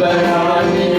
But I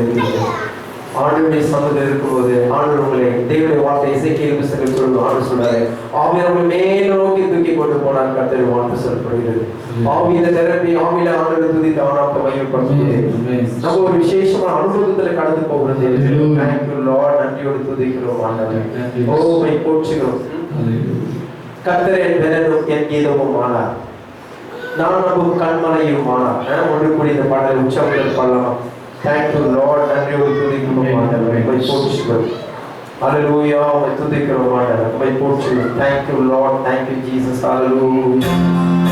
கொண்டிருக்கிறது ஆண்டவருடைய சமூகம் இருக்கும்போது ஆண்டவர் உங்களை தேவனுடைய வார்த்தை இசை புத்தகம் சொல்லும் ஆண்டு சொன்னாரு ஆவிய அவங்க மேலோக்கி தூக்கி கொண்டு போனார் கத்தர் வார்த்தை சொல்லப்படுகிறது. ஆவியில தெரப்பி ஆவியில ஆண்டவர் துதி தானாத்த மையப்படுத்துகிறது நம்ம ஒரு விசேஷமான அனுபவத்துல கடந்து போகிறது நன்றியோடு துதிக்கிறோம் ஆண்டவர். Oh, ஓமை போற்றுகிறோம். கத்தர் என் பெறனும் என் கீதமும் ஆனார். நான் நம்பும் கண்மலையும் ஆனார். ஒன்று கூடிய இந்த பாடல் உற்சாகத்தில் பண்ணலாம் பாடலாம் தேங்க்யூ லார்ட் நன்றி ஒரு துதிக்கிறோம் ஆண்டவரை உம்மை போற்றுகிறோம் ஹalleluya உம்மை துதிக்கிறோம் ஆண்டவரை உம்மை போற்றுகிறோம் thank you Lord thank you Jesus ஹalleluya பாடுவேன்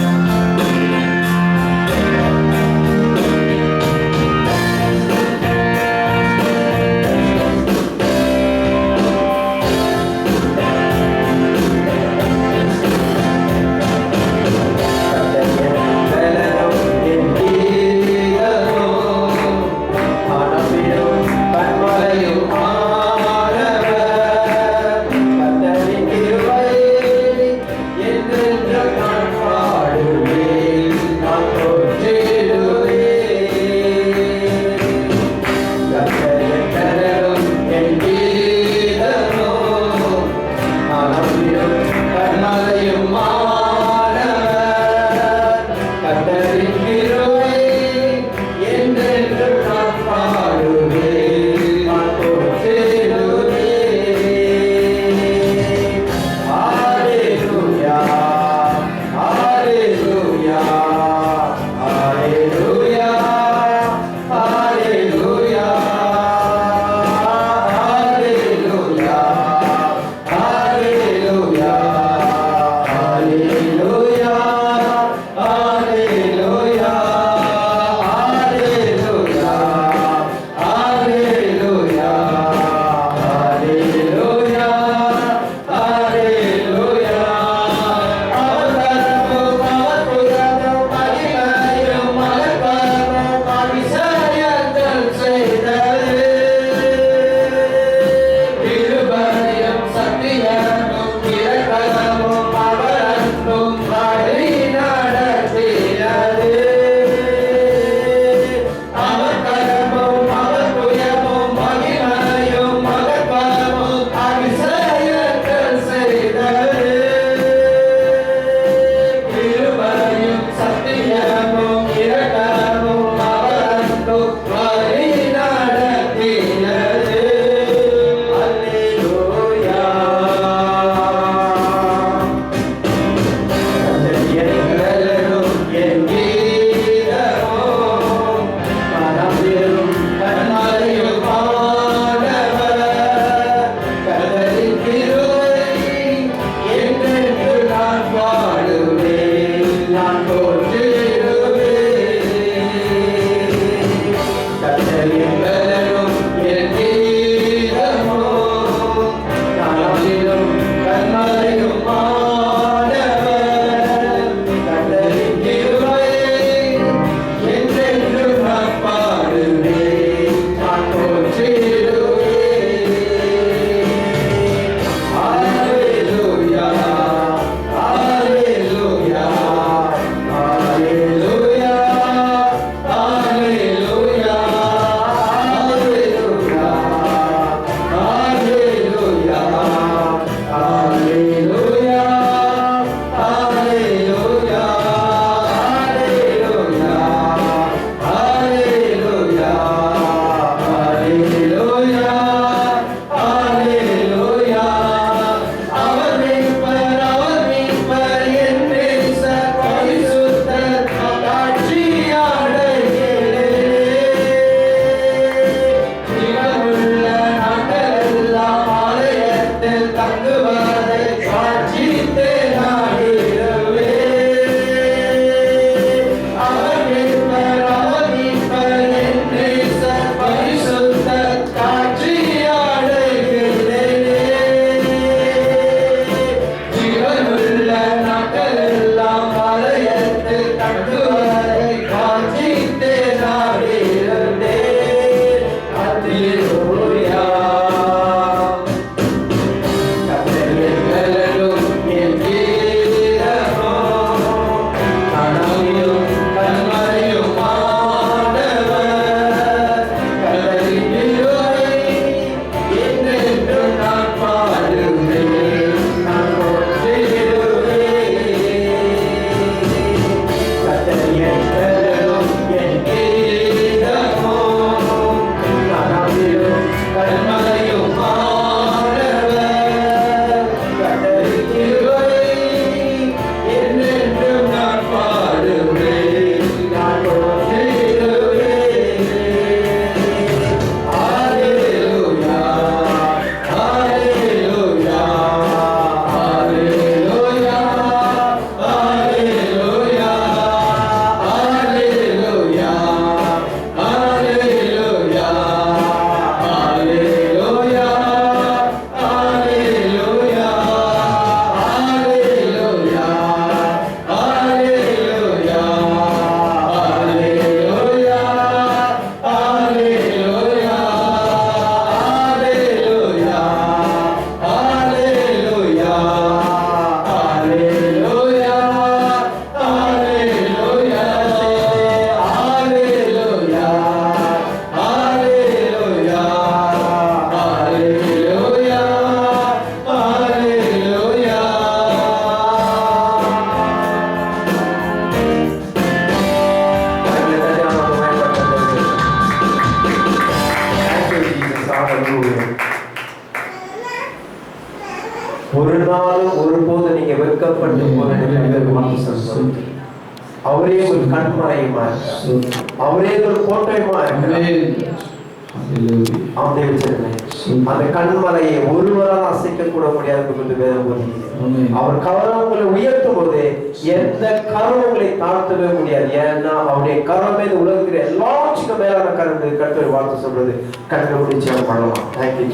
ஹalleluya. அவனை வச்சிருந்தேன் அந்த கண்மலையை ஒருவரால் அசைக்க கூட முடியாது என்று வேதம் போதிக்கிறது. அவர் கரம் உங்களை உயர்த்தும் போது எந்த கரம் உங்களை தாழ்த்தவே முடியாது. ஏன்னா அவருடைய கரமே இந்த உலகத்தில் எல்லாத்துக்கும் மேலான கரம் கருத்து வார்த்தை சொல்றது கண்டுபிடிச்சு அவன் பண்ணலாம் தேங்க்யூ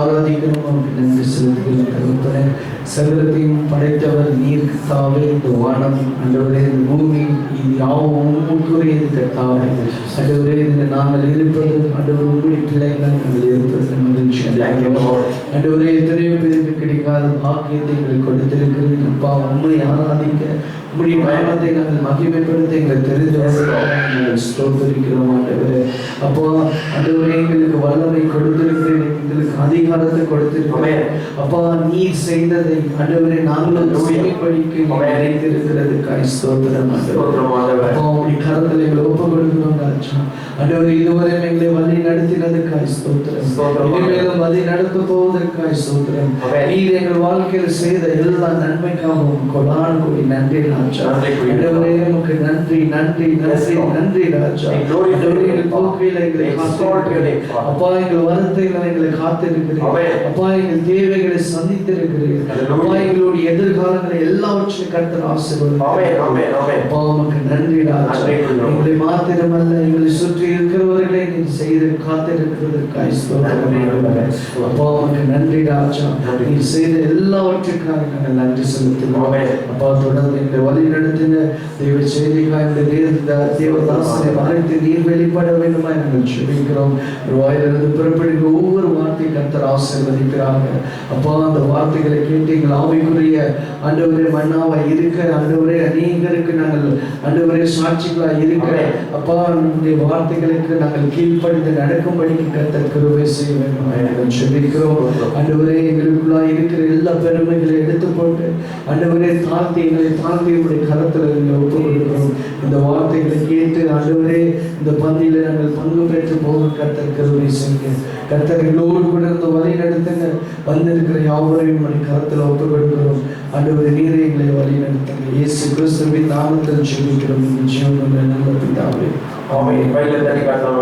ஆராதிக்கிறோம், உமக்கு நன்றி செலுத்துகிறோம். சகலத்தையும் படைத்தவர் நீர் கத்தாவே இந்த வானம் ஆண்டவரே இந்த பூமி இது யாவும் உமக்குரியது கத்தாவே. ஆண்டவரே இந்த நாங்கள் இருப்பது ஆண்டவர் உங்களுடைய பிள்ளைகள் நாங்கள் இருப்பது மகிழ்ச்சி Thank எத்தனையோ பேருக்கு கிடைக்காத பாக்கியத்தை எங்களுக்கு கொடுத்திருக்கிறது அப்பா உண்மை ஆராதிக்க உங்களுடைய பயணத்தை நாங்கள் மகிமைப்படுத்த எங்களுக்கு தெரிஞ்சவர்கள் நாங்கள் ஸ்தோத்தரிக்கிறோம் ஆண்டவரே. அப்போ ஆண்டவரே எங்களுக்கு வல்லமை கொடுத்திருக்கிறேன் அதிகாரத்தை கொடுத்திருக்கிறேன் அப்பா நீர் செய்ததை ஆண்டவரே நாங்களும் உண்மைப்படிக்கு Amen. நினைத்திருக்கிறதுக்காய் ஸ்தோத்திரம் உங்களுடைய கரத்தில் எங்களை ஒப்பு கொடுக்கிறோம் ராஜா இதுவரை எங்களை வழி நடத்தினதுக்காய் ஸ்தோத்திரம். இனிமேலும் வழி நடத்த போவதற்காய் ஸ்தோத்திரம். நீர் எங்கள் வாழ்க்கையில் செய்த எல்லா நன்மைக்காகவும் கொடான் கூடி நன்றி ராஜா. ஆண்டவரே உமக்கு நன்றி நன்றி நன்றி. நன்றி ராஜா எங்கள். போக்கையில் எங்களை. அப்பா எங்கள் வருத்தைகளை எங்களை காத்திருக்கிறீர் Amen. அப்பா எங்கள் தேவைகளை சந்தித்திருக்கிறீர் Hallelujah. அப்பா எங்களுடைய எதிர்காலங்களை எல்லாவற்றையும் கர்த்தர் அப்பா உமக்கு நன்றி. எங்களை மாத்திரமல்ல எங்களை சுற்றி இருக்கிறவர்களை நீர் செய்து காத்திருக்கிறதற்காய். அப்பா உமக்கு நன்றி ராஜா. நீர் செய்த எல்லாவற்றுக்காக நாங்கள் நன்றி செலுத்துகிறோம் ஆமென். அப்பா தொடர்ந்து எங்களை வழி நடத்தின தெய்வ செய்திக்காய் தேவதாசனை மறைத்து நீர் வெளிப்பட வேண்டுமாய் நாங்கள் செபிக்கிறோம் ஒரு வாயிலிருந்து புறப்படுகிற ஒவ்வொரு வார்த்தை கர்த்தர் ஆசீர்வதிக்கிறாங்க அப்பா அந்த வார்த்தைகளை கேட்டு எங்கள் ஆவிக்குரிய ஆண்டவரே மன்னாவா இருக்க ஆண்டவரே அநேகருக்கு நாங்கள் ஆண்டவரே சாட்சிகளா இருக்க. அப்பா உங்களுடைய வார்த்தைகளுக்கு நாங்கள் கீழ்ப்படிந்து நடக்கும்படிக்கு கர்த்தர் கிருபை செய்ய வேண்டும் நாங்கள் செபிக்கிறோம். ஆண்டவரே எங்களுக்குள்ளா இருக்கிற எல்லா பெருமைகளை எடுத்து போட்டு ஆண்டவரே தாழ்த்தி எங்களை தாழ்த்தி உடைய கரத்தில் எங்களை ஒப்புக்கொள்கிறோம் இந்த வார்த்தைகளை கேட்டு ஆண்டவரே இந்த பந்தியில் நாங்கள் பங்கு பெற்று போக கர்த்தர் கருணை செய்யுங்க. கர்த்தர் கூட இந்த வழி நடத்துங்க. வந்திருக்கிற யாவரையும் உடைய கரத்தில் ஒப்புக்கொள்கிறோம் கொடுக்கிறோம் ஆண்டவரே நீரை எங்களை வழி நடத்துங்க. இயேசு கிறிஸ்துவின் நாமத்தில் சொல்லிக்கிறோம் ஜீவனுள்ள நல்ல பிதாவே. ஆமென். பையில தனி காட்டலாம்